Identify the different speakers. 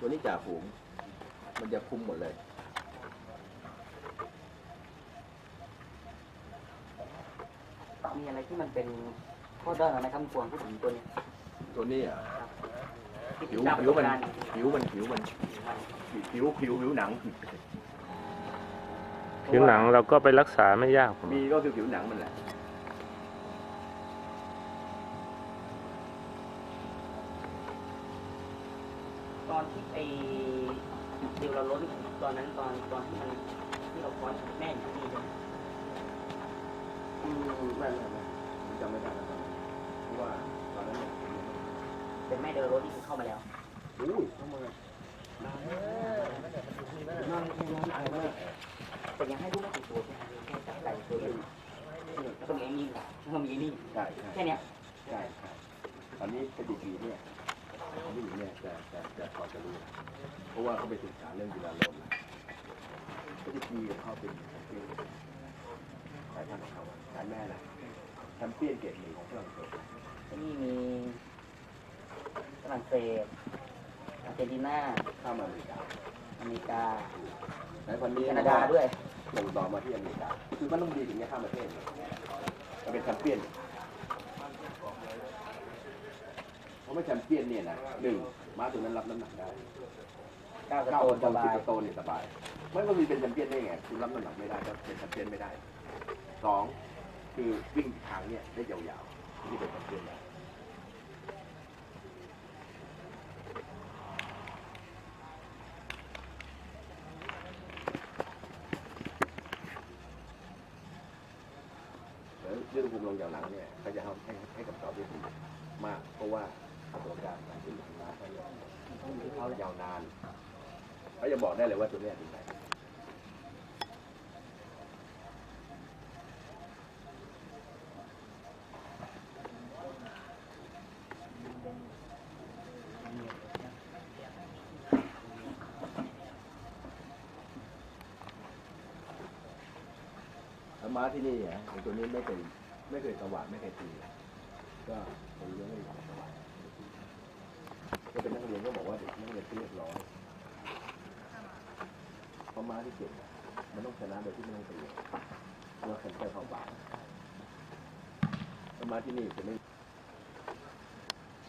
Speaker 1: ตัวนี้จ่าฝูง มันจะคุมหมดเลย
Speaker 2: มีอะไรที่มันเป็นข้อด้อยไหมครับคุณพวงพูดถึงตัวนี้
Speaker 1: ตัวนี้อะ
Speaker 2: ที่
Speaker 1: ผิว
Speaker 2: ตาม
Speaker 1: ผิวมัน
Speaker 2: ประสบการณ์
Speaker 1: ผิวมันผิวมันผิวผิวผิวหนัง
Speaker 3: ผิวหนังเราก็ไปรักษาไม่ยากผม
Speaker 1: มีก็คือผิวหนังมันแหละ
Speaker 2: ตอนที่ไอ้ดิวเราล้นตอนนั้นตอนตอนที่มันที่เราคอนแม่อยู่ที่นี่ใช่ไหม
Speaker 1: อืมไม่ไม่ไม่ผมจำไม่ได้แล้วตอนนั้นเพราะว่าตอนนั้นเนี่ย
Speaker 2: เป็นแม่เดินรถที่เข้ามาแล้ว
Speaker 1: อุ้ยเข้ามานั่งนั่งอะไรมาก
Speaker 2: แต่ยังให้ลูกไม่ถึงตัวใช่แค่จับไก่ตัวเดียวแล้วก็มีไอ้นี่แล้วก็มีไอ้นี่
Speaker 1: ใช่ใช่
Speaker 2: แค่เนี้ย
Speaker 1: ใช่ใช่ตอนนี้คดีกีเนี่ย ของผู้หญิงเนี่ยจะจะจะพอจะรู้ เพราะว่าเขาไปศึกษาเรื่องกีฬาลมคดีกีของเขาเป็นแชมเปี้ยนสายพันธุ์ของเขาสายแม่นะแชมเปี้ยนเกรดหนึ่งของฝรั่งเศส
Speaker 2: ไอ้นี่มีฝรั่งเศสอาร์เจนตินา
Speaker 1: ข้ามมาอเมริกา
Speaker 2: อเมริกา
Speaker 1: สายพันธุ์นี้
Speaker 2: แคนาดาด้วย
Speaker 1: ส่งต่อมาที่อเมริกาคือมันต้องดีถึงจะข้ามประเทศมันเป็นแชมเปี้ยน เพราะว่าแชมเปี้ยนเนี่ยนะหนึ่งม้าตัวนั้นรับน้ำหนักได้
Speaker 2: ก้าวกระ
Speaker 1: เก้า
Speaker 2: โด
Speaker 1: ค
Speaker 2: ด
Speaker 1: น
Speaker 2: สบา
Speaker 1: สิบ
Speaker 2: ย
Speaker 1: กระโตนเนี่ยสบายไม่ว่ามีเป็นแชมเปี้ยนได้ไงคุณรับน้ำหนักไม่ได้ก็เป็นแชมเปี้ยนไม่ได้สองคือวิ่งทางเนี่ยได้ยาวๆที่เป็นแชมเปี้ยนได้แล้วเรื่องภูมิลงอย่างหลังเนี่ยเขาจะให้ให้ให้กับตอบได้ดีมากเพราะว่า ประสบการณ์การขึ้นมาเขาเนี่ยเขายาวนานเขาจะบอกได้เลยว่าตัวนี้ยถึงไหนม้าที่นี่อะไอ้ตัวนี้ไม่เคยไม่เคยสว่างไม่เคยตีก็ผมเลี้ยงไม่ได้สว่างก็เป็นนักเรียนก็บอกว่า เรียบร้อยเพราะม้าที่เก่งมันต้องชนะโดยที่ไม่ต้องตีเราะว่าแคนเตอร์เข้าปากแล้วม้าที่นี่จะไม่